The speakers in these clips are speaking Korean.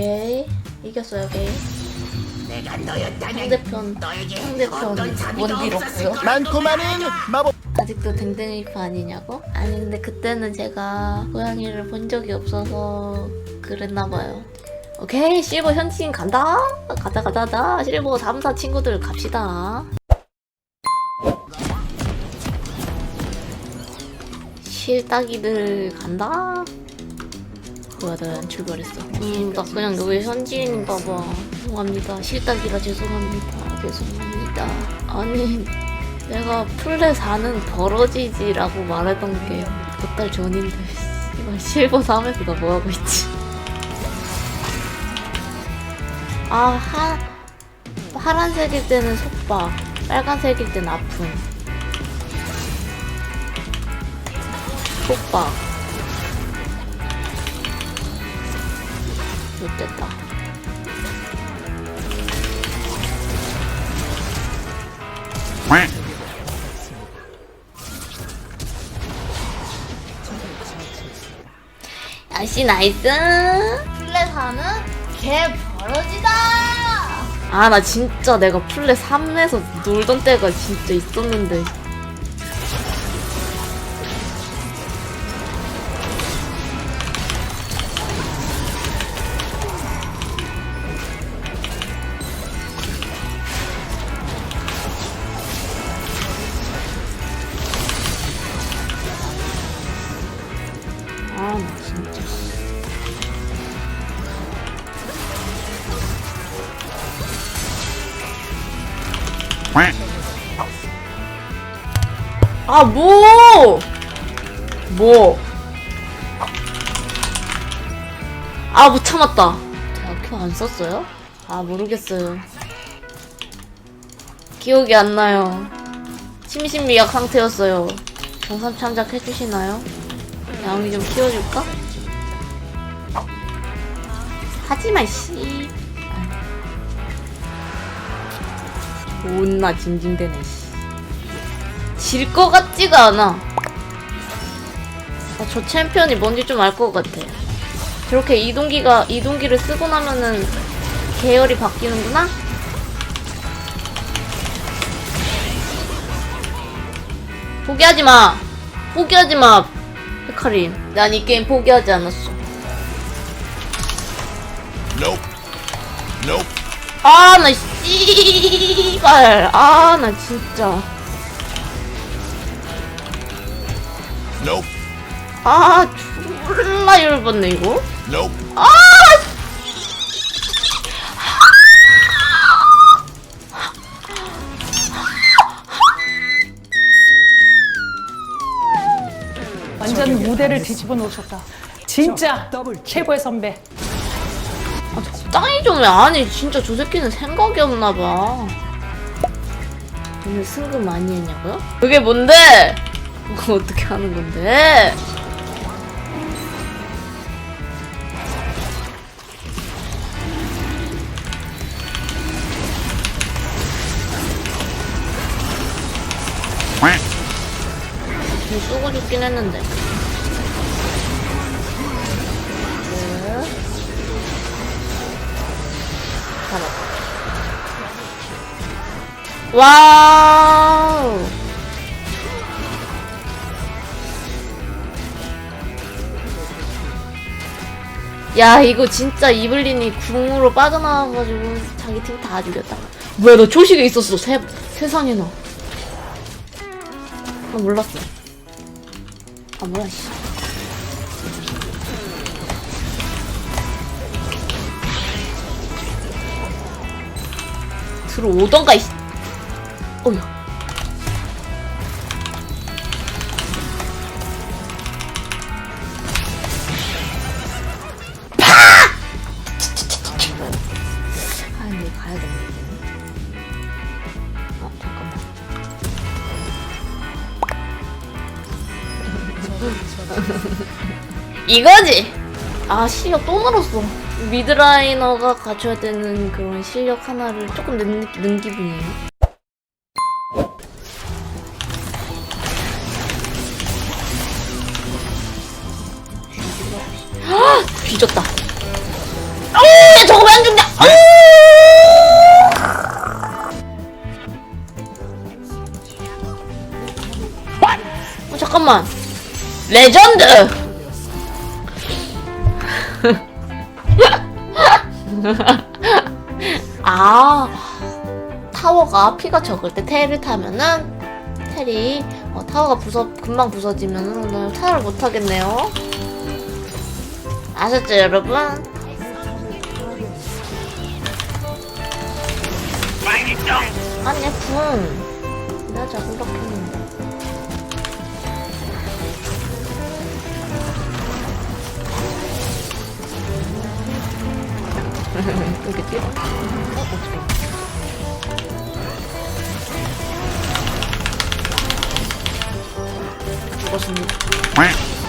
오케이. 이겼어요 게임 내가 너였다면 상대편 너에게 상대편 원딜 없고요? 많고 많은 마법. 아직도 댕댕이파 아니냐고? 아니 근데 그때는 제가 고양이를 본 적이 없어서 그랬나봐요. 오케이 실버 현진 간다. 가자 가자 가자. 실버 3사 친구들 갑시다. 실따기들 간다 뭐야 나안 출발했어. 음나 그냥 여기 현지인인가봐. 죄송합니다. 실따기라 죄송합니다. 죄송합니다. 아니 내가 플레 4는 벌어지지라고 말했던 게 몇 달 전인데 이번 실버 3에서 나 뭐하고 있지? 아 하, 파란색일 때는 속박 빨간색일 땐 아픔. 속박 못됐다. 야씨 나이스! 플레 4는 개 벌어지다! 아 나 진짜 내가 플레 3에서 놀던 때가 진짜 있었는데 아, 뭐! 뭐? 아, 못 참았다. 제가 큐 안 썼어요? 아, 모르겠어요. 기억이 안 나요. 심신미약 상태였어요. 정산 참작 해주시나요? 양이 좀 키워줄까? 하지마, 씨. 존나 징징대네, 씨. 질것 같지가 않아. 아, 저 챔피언이 뭔지 좀 알 것 같아. 저렇게 이동기가, 이동기를 쓰고 나면은 계열이 바뀌는구나? 포기하지 마! 포기하지 마! 헤카림. 난이 게임 포기하지 않았어. Nope Nope 아, 나 씨발. 아, 나 진짜. Nope 아, 졸라 열받네, 이거. Nope 아! 완전 무대를 뒤집어 놓으셨다. 진짜 최고의 선배. 좀 해. 아니, 진짜 저 새끼는 생각이 없나봐. 오늘 승급 많이 했냐고요? 그게 뭔데? 그거 어떻게 하는 건데? 좀 쏘고 죽긴 했는데. 와우. 야 이거 진짜 이블린이 궁으로 빠져나와가지고 자기 팀 다 죽였다. 뭐야 너 조식에 있었어 세 세상에나. 나 몰랐어. 아 뭐야 씨. 들어오던가 이. 어휴. 아, 근데 가야겠네. 어, 잠깐만. 이거지! 아, 실력 또 늘었어. 미드라이너가 갖춰야 되는 그런 실력 하나를 조금 는, 는 기분이에요. 뒤졌다. 오! 저거 왜안 죽냐? 어, 잠깐만. 레전드! 아, 타워가 피가 적을 때 테일을 타면은 텔이 어, 타워가 부서 금방 부서지면은 오늘 타워를 못 하겠네요. 아셨죠, 여러분? 아니, 붕. 내가 자꾸 이렇게 했는데. 여기 뛰어. 어, 어떡해. 죽었습니다.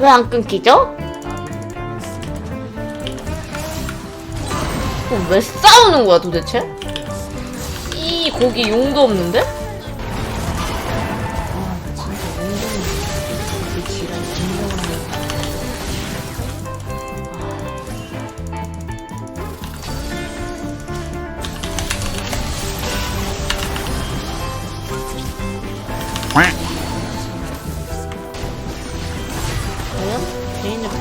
왜 안 끊기죠? 그럼 왜 싸우는 거야 도대체? 이 고기 용도 없는데?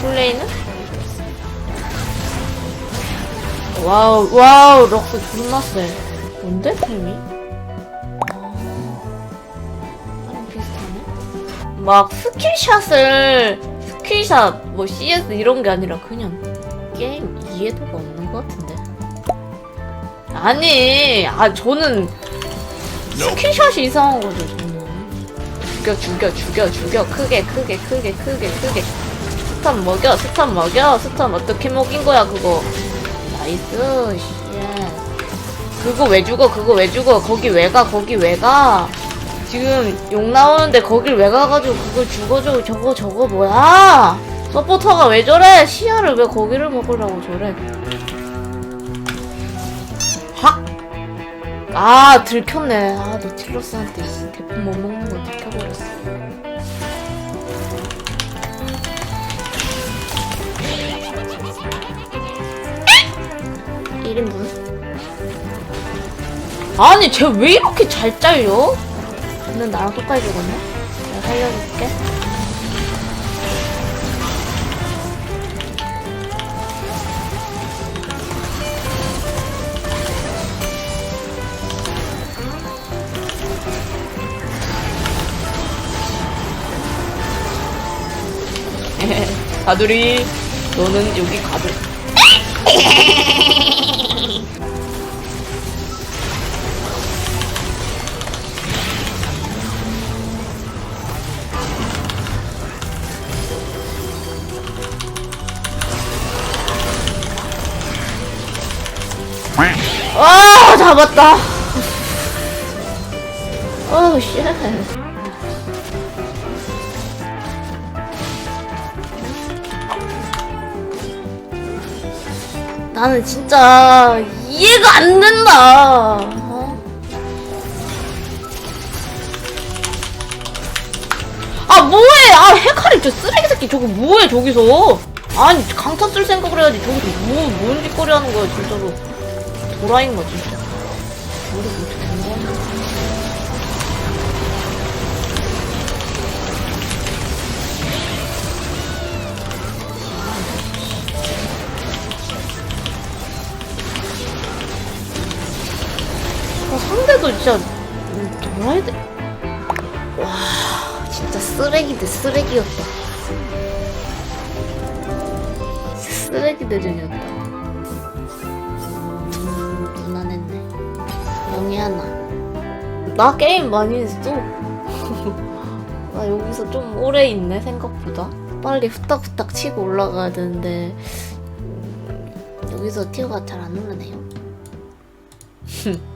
플레이는? 와우 와우 럭스 존나 세 뭔데? 템이? 아, 나랑 비슷하네. 막 스킬샷을 스킬샷 뭐 CS 이런 게 아니라 그냥 게임 이해도가 없는 것 같은데. 아니 아 저는 스킬샷이 이상한 거죠 저는. 죽여 죽여 죽여 죽여. 크게 크게 크게 크게 크게 스탄 먹여 스탄 먹여. 스탄 어떻게 먹인 거야 그거? 나이스 씨. 그거 왜 죽어 그거 왜 죽어? 거기 왜 가 거기 왜가? 지금 욕 나오는데 거길 왜 가가지고 그걸 죽어줘. 저거 저거 뭐야? 서포터가 왜 저래? 시야를 왜 거기를 먹으려고 저래? 확! 아 들켰네. 아 노틸러스한테 이 대품 못 먹는 거 들켜버렸어 아니 쟤 왜 이렇게 잘 잘려? 쟤는 나랑 똑같이 죽었네? 내가 살려줄게. 가두리 너는 여기 가두 아 잡았다 어우 쉣 나는 진짜 이해가 안 된다. 어? 아 뭐해? 아 헤카리 저 쓰레기 새끼 저거 뭐해 저기서? 아니 강타 쓸 생각을 해야지 저기서 뭐 뭔 짓거리 하는 거야 진짜로 도라인가 진짜. 머리 어떻게 된 거야? 아, 상대도 진짜 음, 도라이 돼. 와 진짜 쓰레기들 쓰레기였다. 쓰레기 대전이었다. 영희 하나. 나 게임 많이 했어. 나 여기서 좀 오래 있네 생각보다. 빨리 후딱후딱 치고 올라가야 되는데 음, 여기서 티어가 잘 안 오르네요.